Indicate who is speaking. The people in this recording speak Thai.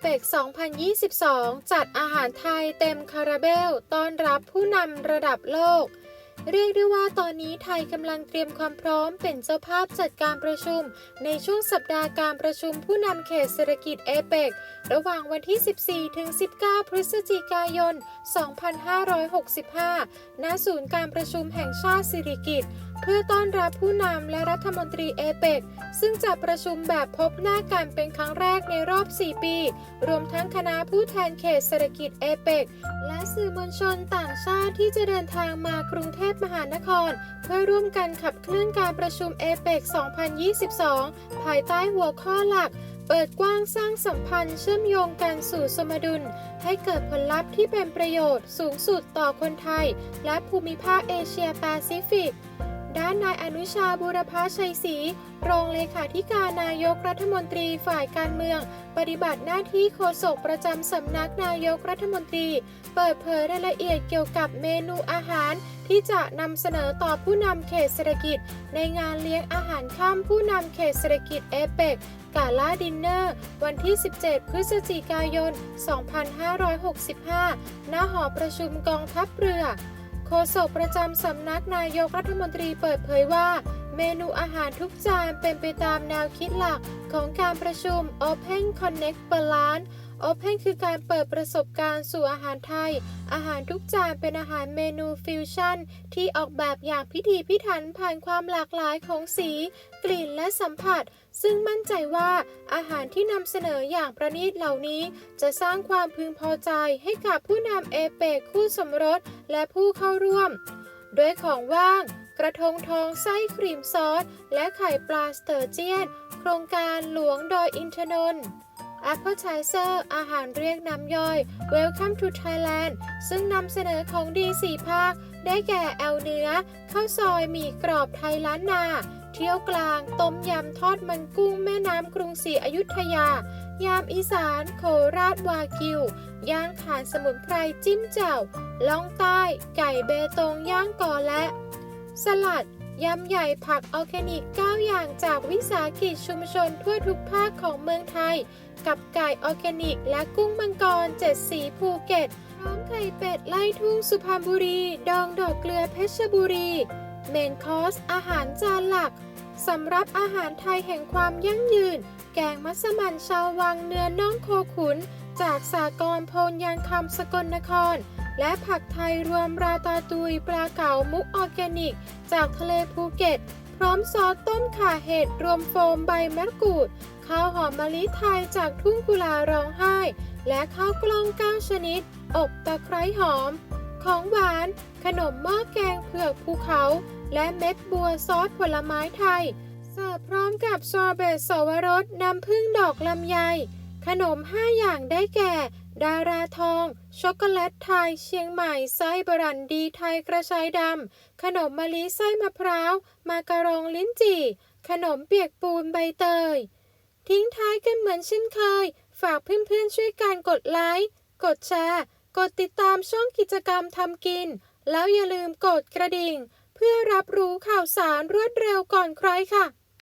Speaker 1: เปก2022 จัดอาหารไทยเต็มคาราเบล ต้อนรับผู้นำระดับโลก เรียกได้ว่าตอนนี้ไทยกำลังเตรียมความพร้อมเป็นเจ้าภาพจัดการประชุม ในช่วงสัปดาห์การประชุมผู้นำเขตเศรษฐกิจเอเปกระหว่างวันที่ 14 ถึง 19 พฤศจิกายน 2565 ณ ศูนย์การประชุมแห่งชาติสิริกิติ์เพื่อต้อนรับผู้นำและรัฐมนตรีเอเปกซึ่งจะประชุมแบบพบหน้ากันเป็นครั้งแรกในรอบ 4 ปี รวมทั้งคณะผู้แทนเขตเศรษฐกิจเอเปกและสื่อมวลชนต่างชาติที่จะเดินทางมากรุงเทพมหานคร เพื่อร่วมกันขับเคลื่อนการประชุมเอเปก2022 ภายใต้หัวข้อหลัก เปิดกว้างสร้างสัมพันธ์เชื่อมโยงกันสู่สมดุล ให้เกิดผลลัพธ์ที่เป็นประโยชน์สูงสุดต่อคนไทย และภูมิภาคเอเชียแปซิฟิก ด้านนายอนุชาบูรพาชัยศรีรองเลขาธิการนายกรัฐมนตรีฝ่ายการเมือง ปฏิบัติหน้าที่โฆษกประจำสำนักนายกรัฐมนตรี เปิดเผยรายละเอียดเกี่ยวกับเมนูอาหาร ที่จะนำเสนอต่อผู้นำเขตเศรษฐกิจ ในงานเลี้ยงอาหารข้ามผู้นำเขตเศรษฐกิจเอเปกกาล่าดินเนอร์ วันที่ 17 พฤศจิกายน 2565 ณ หอประชุมกองทัพเรือ โฆษกประจำสำนักนายกรัฐมนตรีเปิดเผยว่า เมนูอาหารทุกจานเป็นไปตามแนวคิดหลักของการประชุม Open Connect Balance Open คือการเปิดประสบการณ์สู่อาหารไทย อาหารทุกจานเป็นอาหารเมนูฟิวชั่น ที่ออกแบบอย่างพิถีพิถันผ่านความหลากหลายของสี กลิ่นและสัมผัส ซึ่งมั่นใจว่าอาหารที่นำเสนออย่างประณีตเหล่านี้ จะสร้างความพึงพอใจให้กับผู้นำเอเปกคู่สมรสและผู้เข้าร่วมด้วยของว่าง กระทงทองไส้ครีมซอส และไข่ปลาสเตอร์เจียน โครงการหลวงดอยอินทนนท์ Appetizer อาหารเรียกน้ำย่อย Welcome to Thailand ซึ่งนำเสนอของดีสี่ภาค ได้แก่แอลเนื้อข้าวซอยหมี่กรอบไทยล้านนา เที่ยวกลาง ต้มยำทอดมันกุ้งแม่น้ำกรุงศรีอยุธยา ยามอีสาน โคราชวากิว ย่างถ่านสมุนไพรจิ้มแจ่วล่องใต้ ไก่เบตงย่างกอและ สลัดยำใหญ่ผักออร์แกนิก 9 อย่างจากวิสาหกิจชุมชนทั่วทุกภาคของเมืองไทย กับไก่ออร์แกนิก และกุ้งมังกรเจ็ดสีภูเก็ตพร้อมไข่เป็ดไล่ทุ่งสุพรรณบุรี ดองดอกเกลือเพชรบุรี เมนคอส อาหารจานหลักสำรับอาหารไทยแห่งความยั่งยืน แกงมัสมั่นชาววังเนื้อน่องโคขุน จากสากรโพนยางคำสกลนคร และผักไทยรวมราตาตุยปลาเก๋ามุกออร์แกนิก จากทะเลภูเก็ต พร้อมซอสต้มข่าเห็ดรวมโฟมใบมะกรูด ข้าวหอมมะลิไทยจากทุ่งกุลาร้องไห้ และข้าวกล้อง9ชนิด อบตะไคร้หอม ของหวาน ขนมหม้อแกงเผือกภูเขา และเม็ดบัวซอสผลไม้ไทย เสิร์ฟพร้อมกับซอเบตสวรสน้ำผึ้งดอกลำไย ขนม 5 อย่างได้แก่ ดาราทอง ช็อกโกแลตไทยเชียงใหม่ ไส้บรันดีไทยกระชายดำ ขนมมะลิไส้มะพร้าว มาการองลิ้นจี่ ขนมเปียกปูนใบเตย ทิ้งท้ายกันเหมือนเช่นเคย ฝากเพื่อนๆช่วยการกดไลค์ กดแชร์ กดติดตามช่องกิจกรรมทำกิน แล้วอย่าลืมกดกระดิ่ง เพื่อรับรู้ข่าวสารรวดเร็วก่อนใครค่ะ